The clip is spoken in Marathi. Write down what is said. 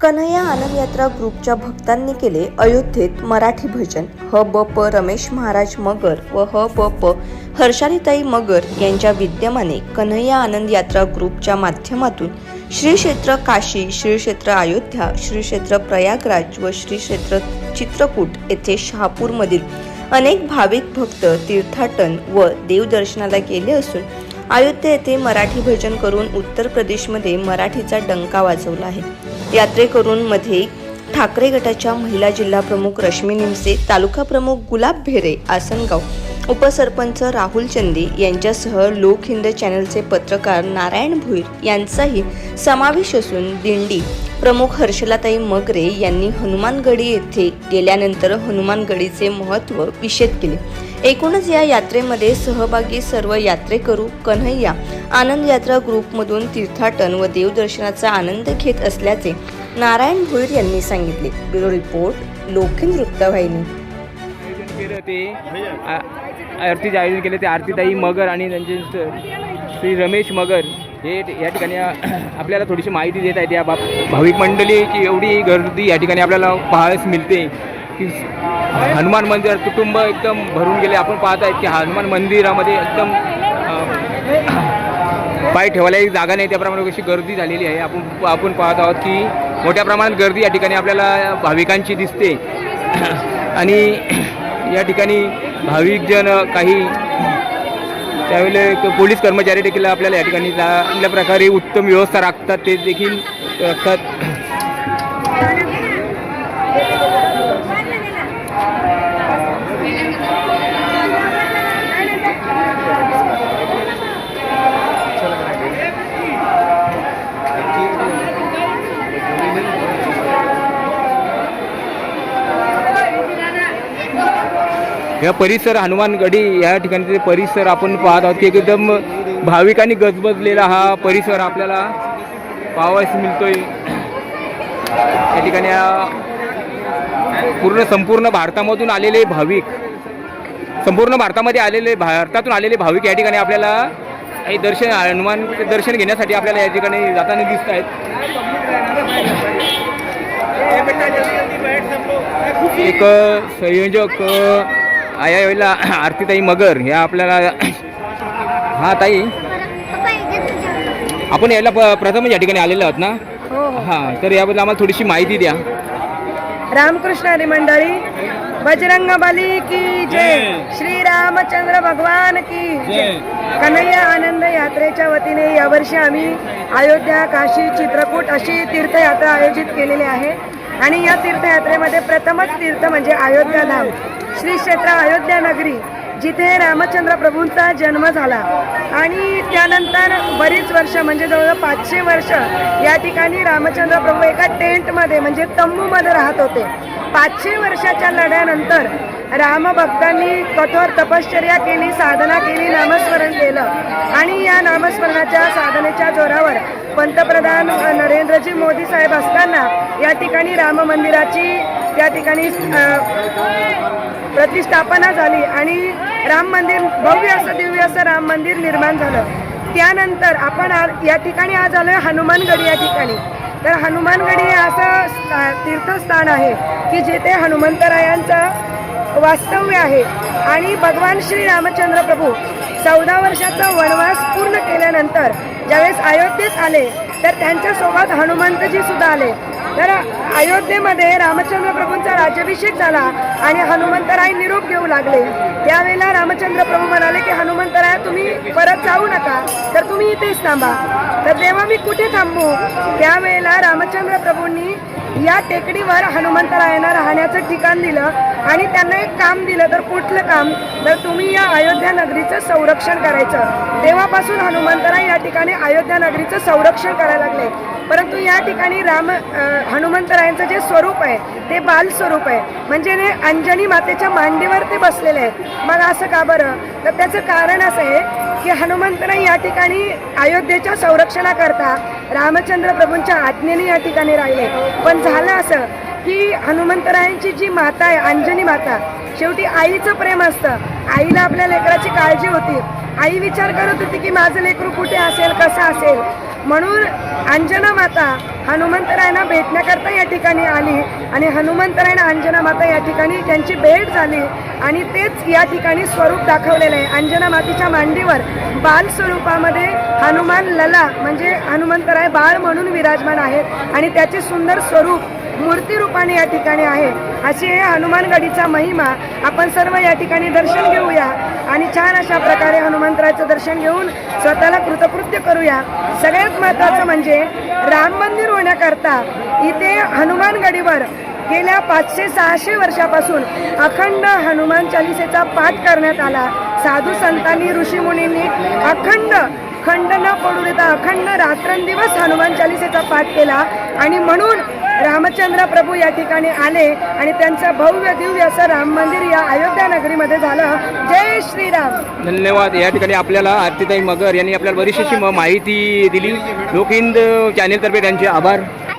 कन्हैया आनंद यात्रा ग्रुपच्या भक्तांनी केले अयोध्येत मराठी भजन. ह ब प रमेश महाराज मगर व ह ब प हर्षालीताई मगर यांच्या विद्यमाने कन्हैया आनंद यात्रा ग्रुपच्या माध्यमातून श्री क्षेत्र काशी श्री क्षेत्र अयोध्या श्री क्षेत्र प्रयागराज व श्री क्षेत्र चित्रकूट येथे शहापूरमधील अनेक भाविक भक्त तीर्थाटन व देवदर्शनाला गेले असून अयोध्या येथे मराठी भजन करून उत्तर प्रदेशमध्ये मराठीचा डंका वाजवला आहे. यात्रेकरून मध्ये ठाकरे गटाच्या महिला जिल्हा प्रमुख रश्मी निमसे तालुका प्रमुख गुलाब भेरे आसनगाव उपसरपंच राहुल चंदे यांच्यासह लोक हिंद चॅनलचे पत्रकार नारायण भुईर यांचाही समावेश असून दिंडी प्रमुख हर्षलाताई मगरे यांनी हनुमानगडी येथे गेल्यानंतर हनुमानगडीचे महत्त्व विषद केले. एकूणच या यात्रेमध्ये सहभागी सर्व यात्रेकरू कन्हैया आनंद यात्रा ग्रुपमधून तीर्थाटन व देवदर्शनाचा आनंद घेत असल्याचे नारायण भोईर यांनी सांगितले. ब्युरो रिपोर्ट लोकहिंद वृत्तवाहिनी. केलं ते आरतीचे आयोजन केले ते आरतीताई मगर आणि त्यांचे श्री रमेश मगर हे या ठिकाणी आपल्याला थोडीशी माहिती देत आहेत. या बाब भाविक मंडळीची एवढी गर्दी या ठिकाणी आपल्याला पाहायला मिळते. की हनुमान मंदिर कुटुंब एकदम भरून गेले. आपण पाहत आहेत की हनुमान मंदिरामध्ये एकदम पाय ठेवायला जागा नाही. त्याप्रमाणे कशी गर्दी झालेली आहे. आपण आपण पाहत आहोत की मोठ्या प्रमाणात गर्दी या ठिकाणी आपल्याला भाविकांची दिसते. आणि या ठिकाणी भाविकजन काही त्यावेळेला एक पोलीस कर्मचारी देखील आपल्याला या ठिकाणी चांगल्या प्रकारे उत्तम व्यवस्था राखतात. ते देखील राखतात या परिसर हनुमानगडी या ठिकाणचे परिसर आपण पाहत आहोत की एकदम भाविकांनी गजबजलेला हा परिसर आपल्याला पाहावायस मिळतोय. या ठिकाणी पूर्ण संपूर्ण भारतामधून आलेले भाविक संपूर्ण भारतामध्ये आलेले भारतातून आलेले भाविक या ठिकाणी आपल्याला हे दर्शन हनुमान दर्शन घेण्यासाठी आपल्याला या ठिकाणी जाताना दिसत आहेत. एक संयोजक आया वेळेला आरतीताई मगर ह्या आपल्याला हा ताई. आपण याला प- प्रथम या ठिकाणी आलेलो आहोत ना? हो हो. हां तर याबद्दल आम्हाला थोडीशी माहिती द्या. रामकृष्ण हरी मंडळी बजरंग बली की जय. श्री रामचंद्र भगवान की जय. कन्हैया आनंद यात्रेच्या वतीने यावर्षी आम्ही अयोध्या काशी चित्रकूट अशी तीर्थयात्रा आयोजित केलेली आहे. आणि या तीर्थयात्रेमध्ये प्रथमच तीर्थ म्हणजे अयोध्या धाम श्री क्षेत्र अयोध्या नगरी जिथे रामचंद्र प्रभूंचा जन्म झाला. आणि त्यानंतर बरीच वर्ष म्हणजे जवळजवळ पाचशे वर्ष या ठिकाणी रामचंद्र प्रभू एका टेंटमध्ये म्हणजे तंबूमध्ये राहत होते. पाचशे वर्षाच्या लढ्यानंतर रामभक्तांनी कठोर तपश्चर्या केली साधना केली नामस्मरण केलं. आणि या नामस्मरणाच्या साधनेच्या जोरावर पंतप्रधान नरेंद्रजी मोदी साहेब असताना या ठिकाणी राम मंदिराची त्या ठिकाणी प्रतिष्ठापना झाली आणि राम मंदिर भव्य असं दिव्य असं राम मंदिर निर्माण झालं. त्यानंतर आपण या ठिकाणी आज आलोय हनुमानगडी या ठिकाणी. तर हनुमानगडी हे असं स्था- तीर्थस्थान आहे की जिथे हनुमंतरायांचं वास्तव्य आहे. आणि भगवान श्री रामचंद्र प्रभू चौदा वर्षाचा वनवास पूर्ण केल्यानंतर ज्यावेळेस अयोध्येत आले तर त्यांच्यासोबत हनुमंतजी सुद्धा आले. तर अयोध्येमध्ये रामचंद्र प्रभूंचा राज्याभिषेक झाला आणि हनुमंतराय निरोप घेऊ लागले. त्यावेळेला रामचंद्र प्रभू म्हणाले की हनुमंतराय तुम्ही परत जाऊ नका तर तुम्ही इथेच थांबा. तर तेव्हा मी कुठे थांबू? त्यावेळेला रामचंद्र प्रभूंनी या टेकडीवर हनुमंतरायांना राहण्याचं ठिकाण दिलं आणि त्यांना एक काम दिलं. तर कुठलं काम? तर तुम्ही या अयोध्या नगरीचं संरक्षण करायचं. तेव्हापासून हनुमंतराय या ठिकाणी अयोध्या नगरीचं संरक्षण करायला लागले. परंतु या ठिकाणी राम हनुमंतरायांचं जे स्वरूप आहे ते बाल स्वरूप आहे. म्हणजे ने अंजनी मातेच्या मांडीवर ते बसलेले आहेत. मग असं का बरं? तर त्याचं कारण असं आहे की हनुमंतराय या ठिकाणी अयोध्येच्या संरक्षणाकरता रामचंद्र प्रभूंच्या आज्ञेने या ठिकाणी राहिले. पण झालं असं की हनुमंतरायांची जी माता आहे अंजनी माता शेवटी आईचं प्रेम असतं. आईला आपल्या लेकराची काळजी होती. आई विचार करत होती की माझं लेकरू कुठे असेल कसं असेल? म्हणून अंजना माता हनुमंतरायांना भेटण्याकरता या ठिकाणी आली आणि हनुमंतरायना अंजना माता या ठिकाणी त्यांची भेट झाली आणि तेच या ठिकाणी स्वरूप दाखवलेलं आहे. अंजना मातेच्या मांडीवर बाल स्वरूपामध्ये हनुमान लला म्हणजे हनुमंतराय बाळ म्हणून विराजमान आहेत आणि त्याचे सुंदर स्वरूप मूर्ती रूपाने या ठिकाणी आहे. अशी हे हनुमानगडीचा महिमा. आपण सर्व या ठिकाणी दर्शन घेऊया आणि छान अशा प्रकारे हनुमंतराचं दर्शन घेऊन स्वतःला कृतकृत्य करूया. सगळ्यात महत्त्वाचं म्हणजे राम मंदिर होण्याकरता इथे हनुमानगडीवर गेल्या पाचशे सहाशे वर्षापासून अखंड हनुमान चालिसेचा पाठ करण्यात आला. साधू संतांनी ऋषीमुनींनी अखंड खंड न पडू देता अखंड रात्रंदिवस हनुमान चालिसेचा पाठ केला आणि म्हणून रामचंद्र प्रभू या ठिकाणी आले आणि त्यांचं भव्य दिव्य असं राम मंदिर या अयोध्या नगरीमध्ये झालं. जय श्रीराम. धन्यवाद. या ठिकाणी आपल्याला आरतीताई मगर यांनी आपल्याला बरीचशी म- माहिती दिली. लोकहिंद चॅनेलतर्फे त्यांचे आभार.